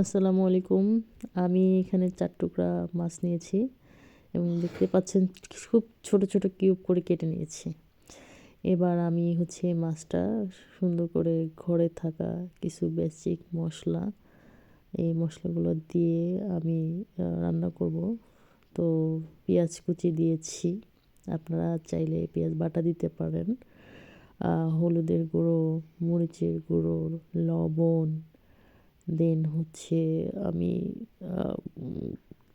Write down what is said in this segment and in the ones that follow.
আসসালামু আলাইকুম। আমি এখানে চার টুকরা মাছ নিয়েছি এবং দেখতে পাচ্ছেন খুব ছোট ছোট কিউব করে কেটে নিয়েছি। এবার আমি হচ্ছে মাছটা সুন্দর করে ঘরে থাকা কিছু বেসিক মশলা, এই মশলাগুলো দিয়ে আমি রান্না করব। তো পেঁয়াজ কুচি দিয়েছি। আপনারা চাইলে পেঁয়াজ বাটা দিতে পারেন। হলুদের গুঁড়ো, মরিচের গুঁড়ো, লবণ দেন হচ্ছে আমি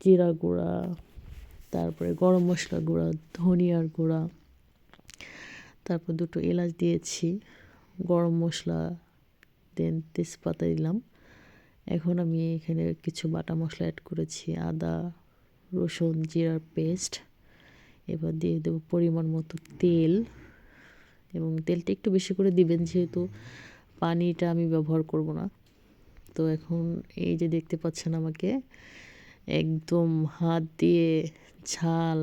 জিরা গুঁড়া, তারপরে গরম মশলা গুঁড়া, ধনিয়ার গুঁড়া, তারপর দুটো এলাচ দিয়েছি, গরম মশলা, দেন তেজপাতা দিলাম। এখন আমি এখানে কিছু বাটা মশলা অ্যাড করেছি, আদা, রসুন, জিরার পেস্ট এবার দিয়ে দেবো পরিমাণ মতো তেল, এবং তেলটা একটু বেশি করে দিবেন যেহেতু পানিটা আমি ব্যবহার করব না। তো এখন এই যে দেখতে পাচ্ছেন আমাকে, একদম হাত দিয়ে ঝাল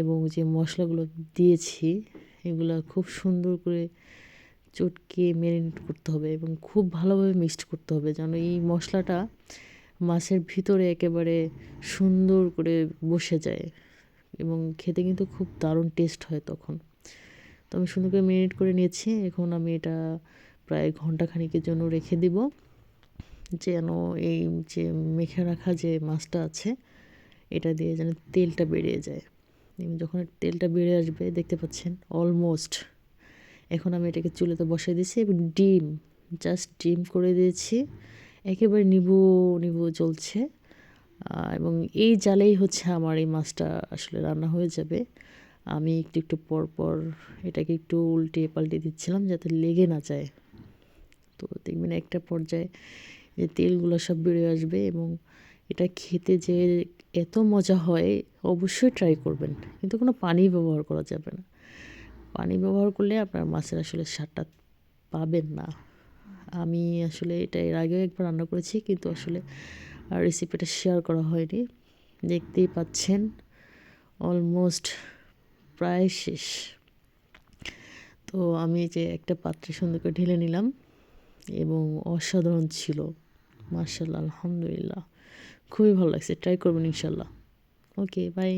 এবং যে মশলাগুলো দিয়েছি, এগুলো খুব সুন্দর করে চটকে ম্যারিনেট করতে হবে এবং খুব ভালোভাবে মিক্সড করতে হবে যেন এই মশলাটা মাছের ভিতরে একেবারে সুন্দর করে বসে যায় এবং খেতে কিন্তু খুব দারুণ টেস্ট হয় তখন। তো আমি সুন্দর করে ম্যারিনেট করে নিয়েছি, এখন আমি এটা প্রায় ঘণ্টা খানিকের জন্য রেখে দিব। যেন এই যে মেখে রাখা যে মাছটা আছে, এটা দিয়ে যেন তেলটা বেরিয়ে যায়। যখন তেলটা বেরিয়ে আসবে, দেখতে পাচ্ছেন অলমোস্ট এখন আমি এটাকে চুলেতে বসিয়ে দিয়েছি এবং ডিম জাস্ট ডিম করে দিয়েছি। একেবারে নিবু নিবু চলছে এবং এই জালেই হচ্ছে আমার এই মাছটা আসলে রান্না হয়ে যাবে। আমি একটু একটু পর পর এটাকে একটু উল্টে পাল্টে দিচ্ছিলাম যাতে লেগে না যায়। তো দেখবেন একটা পর্যায়ে যে তেলগুলো সব বেরিয়ে আসবে এবং এটা খেতে যে এত মজা হয়, অবশ্যই ট্রাই করবেন। কিন্তু কোনো পানি ব্যবহার করা যাবে না। পানি ব্যবহার করলে আপনার মাছের আসলে স্বাদটা পাবেন না। আমি আসলে এটা এর আগেও একবার রান্না করেছি, কিন্তু আসলে রেসিপিটা শেয়ার করা হয়নি। দেখতেই পাচ্ছেন অলমোস্ট প্রায় শেষ। তো আমি যে একটা পাত্রে সুন্দর করে ঢেলে নিলাম এবং অসাধারণ ছিল। মার্শাল্লাহ আলহামদুলিল্লাহ। খুবই ভালো লাগছে ট্রাই করবেন ইনশাল্লাহ ওকে বাই